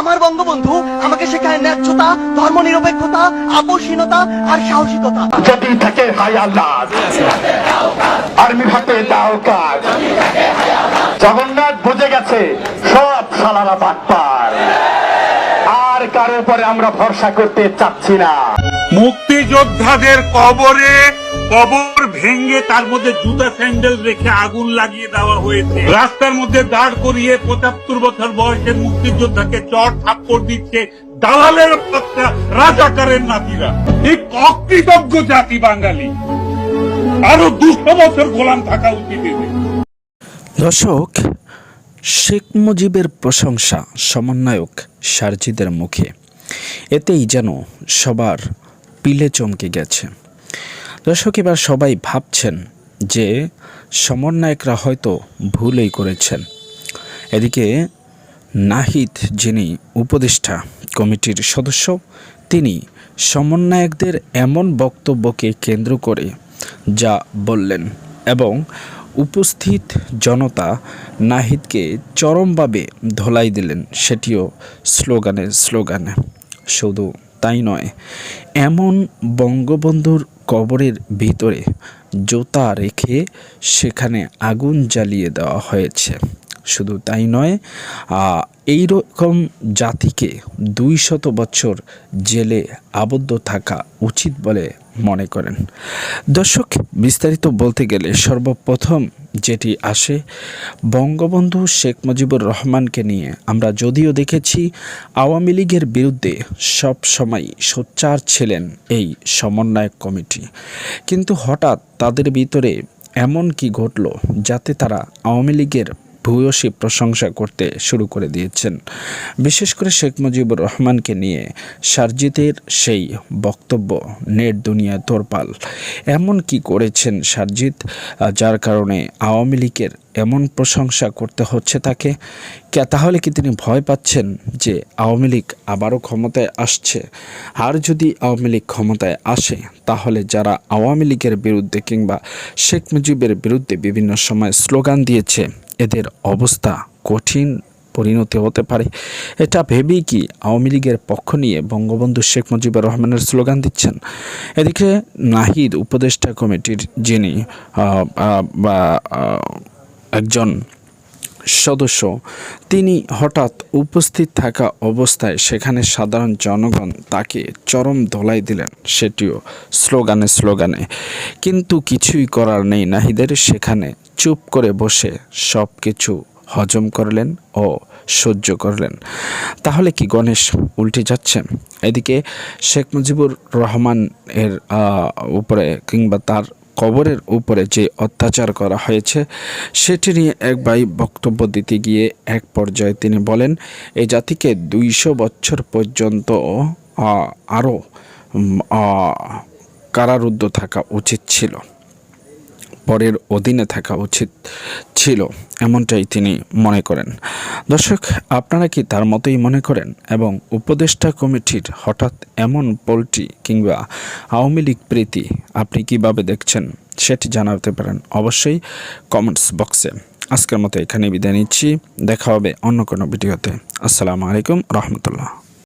আমার বঙ্গবন্ধু আমাকে শেখায় ন্যায্যতা, ধর্মনিরপেক্ষতা আকর্ষণতা আর সাহসিকতা। যদি থাকে হাই আল্লাহ আর্মি ভাতে দাও কাজ। জগন্নাথ বুঝে গেছে, সব সালারা বাটপার। আর কারও উপরে আমরা ভরসা করতে চাচ্ছি না। মুক্তিযোদ্ধাদের কবরে কবর ভেঙে তার মধ্যে জুতা, স্যান্ডেল রেখে আগুন লাগিয়ে দেওয়া হয়েছে। রাস্তার মধ্যে দাঁড় করিয়ে পঁচাত্তর বছর বয়সের মুক্তিযোদ্ধাকে চট থাপ্পড় দিচ্ছে দালালের রাজাকারের নাতিরা। এই অকৃতজ্ঞ জাতি বাঙালি। আরও দুশো বছর গোলাম থাকা উচিত দর্শক, শেখ মুজিবের প্রশংসা সমন্বয়ক সারজিদের মুখে। এতেই যেন সবার পিলে চমকে গেছে। দর্শক, এবার সবাই ভাবছেন যে সমন্বয়করা হয়তো ভুলই করেছেন। এদিকে নাহিদ, যিনি উপদেষ্টা কমিটির সদস্য, তিনি সমন্বয়কদের এমন বক্তব্যকে কেন্দ্র করে যা বললেন এবং উপস্থিত জনতা নাহিদকে চরমভাবে ধোলাই দিলেন। সেটিও স্লোগানে স্লোগানে। শুধু তাই নয়। এমন বঙ্গবন্ধুর কবরের ভিতরে জোতা রেখে সেখানে আগুন জ্বালিয়ে দেওয়া হয়েছে। শুধু তাই নয় এই রকম জাতিকে দুই শত বছর জেলে আবদ্ধ থাকা উচিত বলে মনে করেন। দর্শক, বিস্তারিত বলতে গেলে সর্বপ্রথম যেটি আসে, বঙ্গবন্ধু শেখ মুজিবুর রহমানকে নিয়ে। আমরা যদিও দেখেছি, আওয়ামী লীগের বিরুদ্ধে সব সময় সোচ্চার ছিলেন এই সমন্বয়ক কমিটি। কিন্তু হঠাৎ তাদের ভিতরে এমন কি ঘটল, যাতে তারা আওয়ামী লীগের ভূয়সী প্রশংসা করতে শুরু করে দিয়েছেন। বিশেষ করে শেখ মুজিবুর রহমানকে নিয়ে সারজিতের সেই বক্তব্য নেট দুনিয়া তোরপাল। এমন কি করেছেন সারজিৎ আহ, যার কারণে আওয়ামী লীগের এমন প্রশংসা করতে হচ্ছে তাকে? তাহলে কি তিনি ভয় পাচ্ছেন যে আওয়ামী লীগ আবারও ক্ষমতায় আসছে? আর যদি আওয়ামী লীগ ক্ষমতায় আসে তাহলে যারা আওয়ামী লীগের বিরুদ্ধে কিংবা শেখ মুজিবের বিরুদ্ধে বিভিন্ন সময় স্লোগান দিয়েছে এদের অবস্থা কঠিন পরিণতি হতে পারে। এটা ভেবেই কি আওয়ামী লীগের পক্ষ নিয়ে বঙ্গবন্ধু শেখ মুজিবুর রহমানের স্লোগান দিচ্ছেন? এদিকে নাহিদ উপদেষ্টা কমিটির যিনি বা একজন সদস্য, তিনি হঠাৎ উপস্থিত থাকা অবস্থায় সেখানে সাধারণ জনগণ তাকে চরম ধোলাই দিলেন। সেটিও স্লোগানে স্লোগানে। কিন্তু কিছুই করার নেই নাহিদের সেখানে চুপ করে বসে সব কিছু হজম করলেন ও সহ্য করলেন। তাহলে কি গণেশ উল্টে যাচ্ছে? এদিকে শেখ মুজিবুর রহমান এর উপরে কিংবা তার কবরের উপরে যে অত্যাচার করা হয়েছে, সেটি নিয়ে এক ভাই বক্তব্য দিতে গিয়ে এক পর্যায়ে তিনি বলেন এই জাতিকে দুইশো বছর পর্যন্ত আরও কারারুদ্ধ থাকা উচিত ছিল। পরের অধীনে থাকা উচিত ছিল, এমনটাই তিনি মনে করেন। দর্শক, আপনারা কি তার মতোই মনে করেন? এবং উপদেষ্টা কমিটির হঠাৎ এমন পোলট্রি কিংবা আওয়ামী লীগ প্রীতি আপনি কীভাবে দেখছেন? সেটি জানাতে পারেন অবশ্যই কমেন্টস বক্সে। আজকের মতো এখানে বিদায় নিচ্ছি। দেখা হবে অন্য কোনো ভিডিওতে। আসসালামু আলাইকুম, রহমতুল্লাহ।